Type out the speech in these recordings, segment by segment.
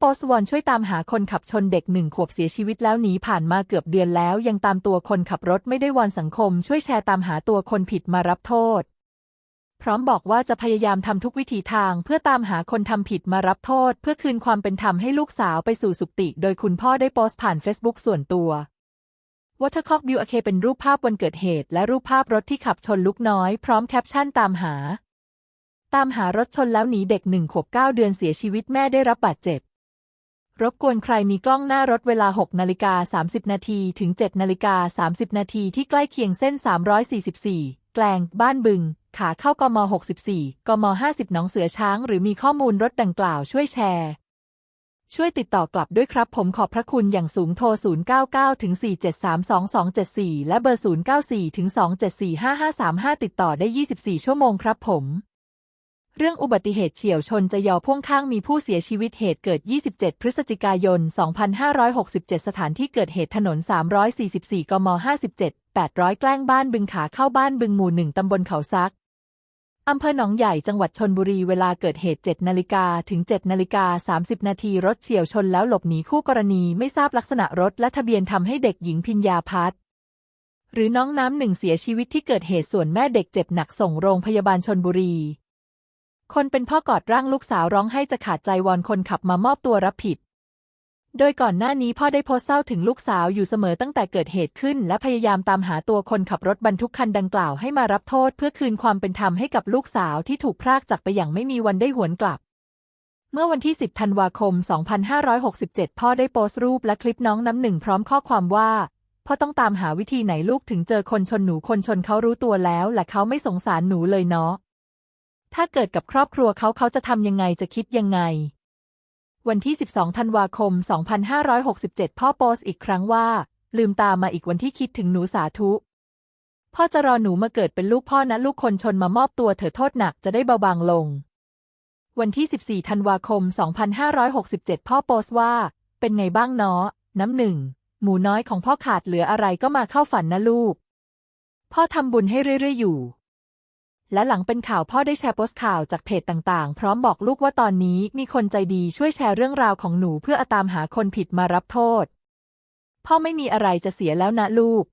โปสวอนช่วยตามหาคนขับชนเด็กหนึ่งขวบเสียชีวิตแล้วหนีผ่านมาเกือบเดือนแล้ว ยังตามตัวคนขับรถไม่ได้วอนสังคม ช่วยแชร์ตามหาตัวคนผิดมารับโทษ พร้อมบอกว่าจะพยายามทำทุกวิถีทาง เพื่อตามหาคนทำผิดมารับโทษ เพื่อคืนความเป็นธรรมให้ลูกสาวไปสู่สุคติ โดยคุณพ่อได้โพสต์ผ่าน Facebook ส่วนตัว Watercock View อเคเป็นรูปภาพวันเกิดเหตุ และรูปภาพรถที่ขับชนลูกน้อย พร้อมแคปชั่นตามหา ตามหารถชนแล้วหนีเด็กหนึ่งขวบเก้าเดือนเสียชีวิตแม่ได้รับบาดเจ็บ รบกวนใครมีกล้องหน้ารถเวลา 6 นาฬิกา 30 นาทีถึง 7 นาฬิกา 30 นาทีที่ใกล้เคียงเส้น 344 แกลง บ้านบึง ขาเข้ากม 64 กม 50 หนองเสือช้าง หรือมีข้อมูลรถดังกล่าวช่วยแชร์ ช่วยติดต่อกลับด้วยครับผมขอบพระคุณอย่างสูงโทร 099ถึง4732274 และเบอร์ 094ถึง2745535 ติดต่อได้ 24 ชั่วโมงครับผม เรื่องอุบัติเหตุเฉียวชนจะยอพ่วงข้างมีผู้เสียชีวิตเหตุเกิด 27 พฤศจิกายน 2567 สถานที่เกิดเหตุถนน 344 กม 57 800 แกล้งบ้านบึงขาเข้าบ้านบึงหมู่หนึ่งตำบลเขาซัก อำเภอหนองใหญ่จังหวัดชนบุรีเวลาเกิดเหตุ 7 นาฬิกาถึง 7 นาฬิกา 30 นาทีรถเฉียวชนแล้วหลบหนีคู่กรณีไม่ทราบลักษณะรถและทะเบียนทำให้เด็กหญิงพิญญาพัฒน์หรือน้องน้ำหนึ่งเสียชีวิตที่เกิดเหตุส่วนแม่เด็กเจ็บหนักส่งโรงพยาบาลชนบุรี คนเป็นพ่อกอดร่างลูกสาวร้องให้จะขาดใจวอนคนขับมามอบตัวรับผิด โดยก่อนหน้านี้พ่อได้โพสต์เศร้าถึงลูกสาวอยู่เสมอตั้งแต่เกิดเหตุขึ้น และพยายามตามหาตัวคนขับรถบรรทุกคันดังกล่าวให้มารับโทษเพื่อคืนความเป็นธรรมให้กับลูกสาวที่ถูกพรากจากไปอย่างไม่มีวันได้หวนกลับเมื่อวันที่ 10 ธันวาคม 2567 พ่อได้โพสต์รูปและคลิปน้องน้ำหนึ่งพร้อมข้อความว่า พ่อต้องตามหาวิธีไหนลูกถึงเจอคนชนหนูคนชนเขารู้ตัวแล้วและเขาไม่สงสารหนูเลยเนาะ ถ้าเกิดกับครอบครัวเขาเขาจะทำยังไงจะคิดยังไง วันที่ 12 ธันวาคม 2567 พ่อโพสอีกครั้งว่า ลืมตามาอีกวันที่คิดถึงหนูสาธุ พ่อจะรอหนูมาเกิดเป็นลูกพ่อนะลูกคนชนมามอบตัวเถอโทษหนักจะได้เบาบางลง วันที่ 14 ธันวาคม 2567 พ่อโพสว่า เป็นไงบ้างเนาะน้ำหนึ่ง หมูน้อยของพ่อขาดเหลืออะไรก็มาเข้าฝันนะลูก พ่อทำบุญให้เรื่อยๆอยู่ และหลังเป็นข่าวพ่อได้แชร์โพสต์ข่าวจากเพจต่างๆ พร้อมบอกลูกว่าตอนนี้มีคนใจดีช่วยแชร์เรื่องราวของหนูเพื่อตามหาคนผิดมารับโทษ พ่อไม่มีอะไรจะเสียแล้วนะลูก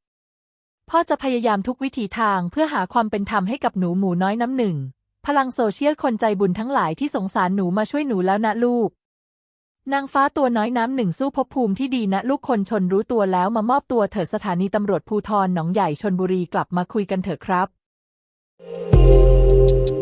พ่อจะพยายามทุกวิถีทางเพื่อหาความเป็นธรรมให้กับหนูหมูน้อยน้ำหนึ่ง พลังโซเชียลคนใจบุญทั้งหลายที่สงสารหนูมาช่วยหนูแล้วนะลูก นางฟ้าตัวน้อยน้ำหนึ่งสู้ภพภูมิที่ดีนะลูกคนชนรู้ตัวแล้วมามอบตัวเถิดสถานีตำรวจภูธรหนองใหญ่ชนบุรีกลับมาคุยกันเถอะครับ thank you